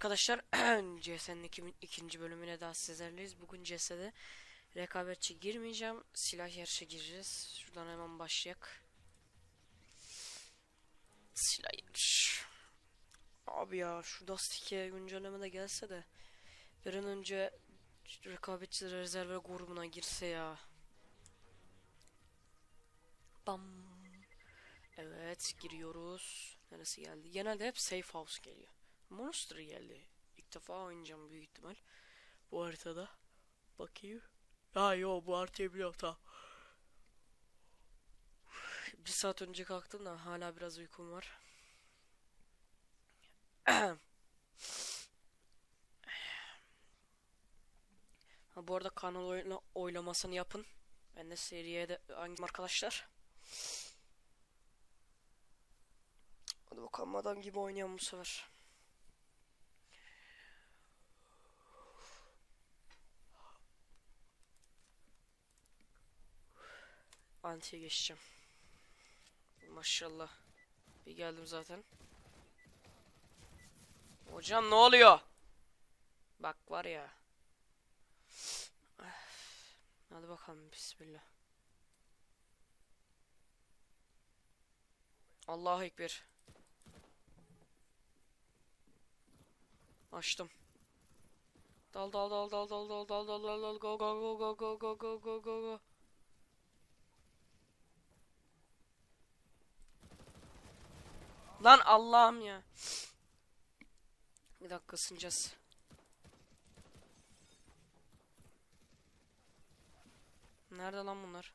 arkadaşlar. CS'nin iki- ikinci bölümüne daha sizlerleyiz. Bugün CS'de rekabetçi girmeyeceğim. Silah yarışı gireceğiz. Şuradan hemen başlayak. Silah yarış. Abi ya şu Dust 2'ye güncelleme de gelse de bir an önce rekabetçi rezerve grubuna girse ya. Bam. Evet giriyoruz. Neresi geldi? Genelde hep safe house geliyor. Monster geldi. İlk defa oynayacağım büyük ihtimal. Bu haritada. Bakayım. Ha yo bu haritayı biliyorum tamam. Bir saat önce kalktım da hala biraz uykum var. Ha, bu arada kanal oyla- oylamasını yapın. Ben de seriye de hangi arkadaşlar. Hadi bakalım adam gibi oynayalım bu sefer. Antiye geçeceğim. Maşallah. Bir geldim zaten. Hocam ne oluyor? Bak var ya. Hadi bakalım bismillah. Allahu ekber. Açtım. Dal dal dal dal dal dal dal dal dal dal go go go go go go go go go Lan Allah'ım ya. Bir dakika ısınacağız. Nerede lan bunlar?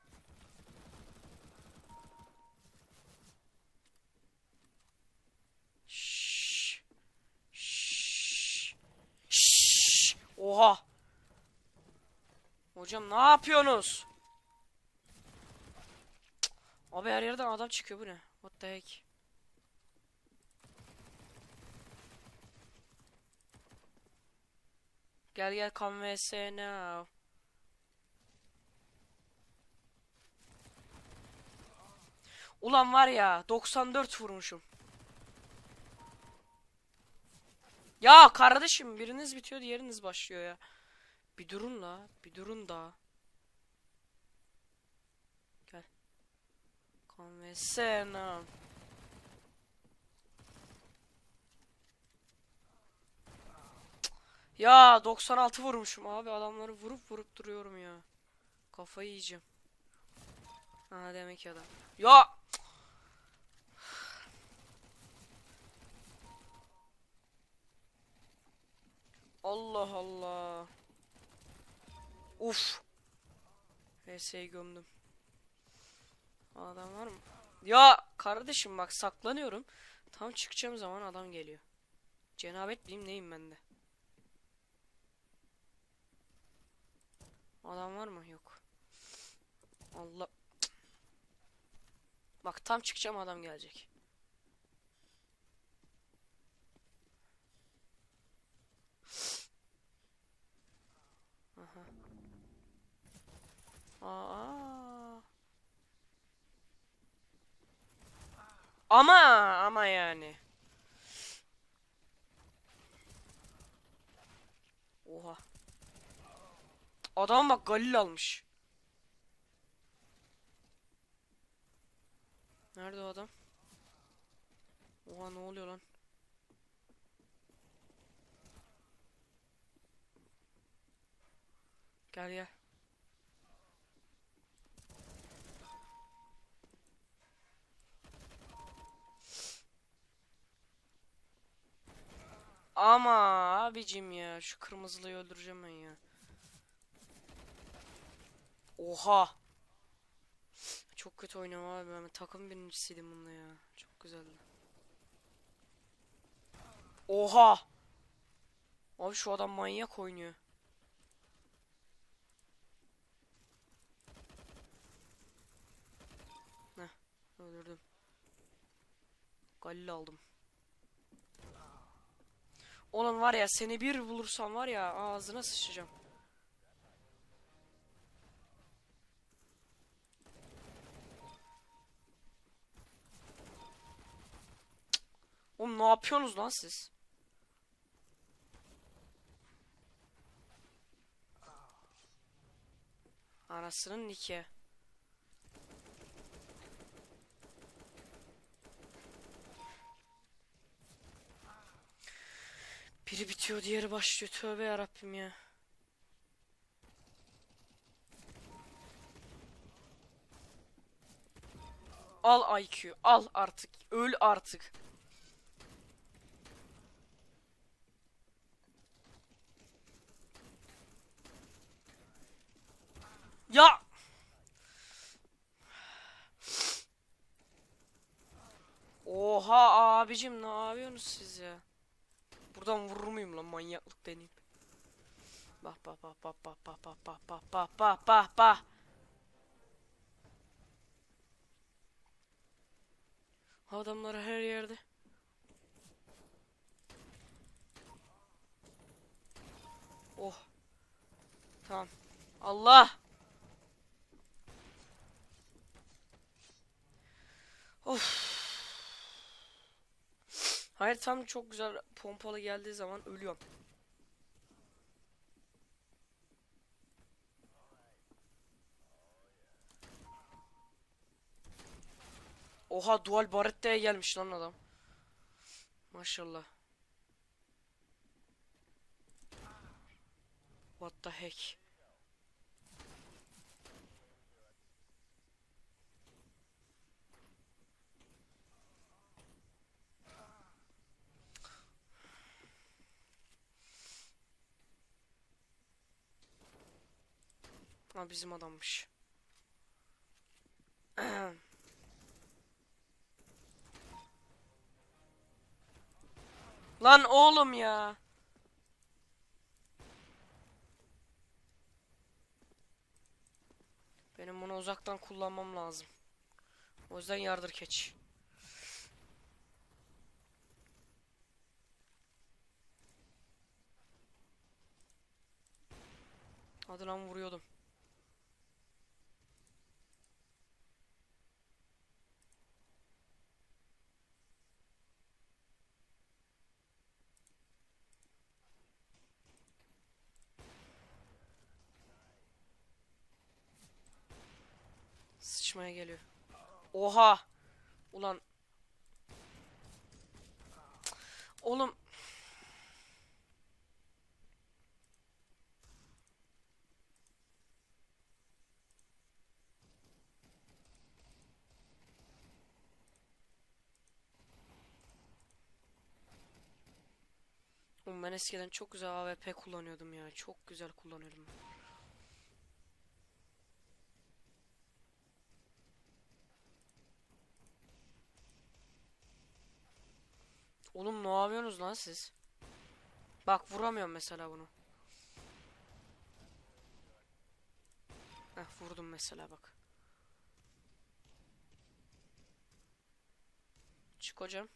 Şşş. Şşş. Şşş. Oha. Hocam ne yapıyorsunuz? Abi her yerden adam çıkıyor bu ne? What the heck? Gel gel come vs. Ulan var ya 94 vurmuşum. Ya kardeşim biriniz bitiyor diğeriniz başlıyor ya. Bir durun la bir durun da. Gel. Konvensiyonel. Ya 96 vurmuşum abi adamları vurup vurup duruyorum ya. Kafayı yiyeceğim. Ha demek ki adam. Ya Allah Allah. Uf. VS'yi gömdüm. Adam var mı? Ya kardeşim bak saklanıyorum. Tam çıkacağım zaman adam geliyor. Cenabet bileyim neyim ben Adam var mı? Yok. Allah. Bak tam çıkacağım adam gelecek. Aa. Ama ama yani. Oha. Adam bak Galil almış. Nerede o adam? Oha ne oluyor lan? Gel gel. Ama abicim ya şu kırmızılıyı öldüreceğim ben ya. Oha. Çok kötü oynuyorum abi ben takım birincisiydim bununla ya. Çok güzeldi. Oha. Abi şu adam manyak oynuyor. Heh, öldürdüm. Galil aldım. Olan var ya seni bir bulursam var ya ağzına sıçacağım. Ne yapıyorsunuz lan siz? Anasının niki. Biri bitiyor diğeri başlıyor. Tövbe yarabbim ya. Al IQ. Al artık. Öl artık. Ya. Oha abicim ne yapıyorsunuz siz ya? Buradan vurur muyum lan manyaklık deneyim. Bak bak bak bak bak bak bak bak bak bak bak bak bak. Adamlar her yerde. Oh. Tamam. Allah. Of. Hayır tam çok güzel pompalı geldiği zaman ölüyorum. Oha dual baretteye gelmiş lan adam. Maşallah. What the heck? Ha bizim adammış. Lan oğlum ya. Benim bunu uzaktan kullanmam lazım. O yüzden yardır keç. Hadi lan vuruyordum. Sıçmaya geliyor. Oha! Ulan. Oğlum. Oğlum ben eskiden çok güzel AWP kullanıyordum ya. Çok güzel kullanıyordum. Oğlum ne yapıyorsunuz lan siz? Bak vuramıyorum mesela bunu. Heh vurdum mesela bak. Çık hocam.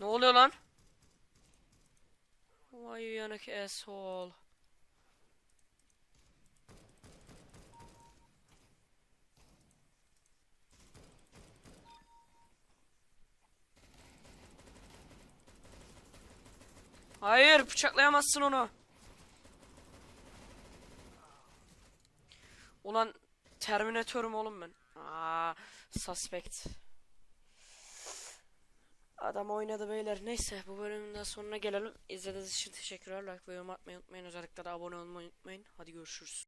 Ne oluyor lan? Why you yanık asshole? Hayır bıçaklayamazsın onu. Ulan Terminatörüm oğlum ben. Aa, suspect. Adam oynadı beyler. Neyse bu bölümün de sonuna gelelim. İzlediğiniz için teşekkürler. Like ve yorum atmayı unutmayın. Özellikle de abone olmayı unutmayın. Hadi görüşürüz.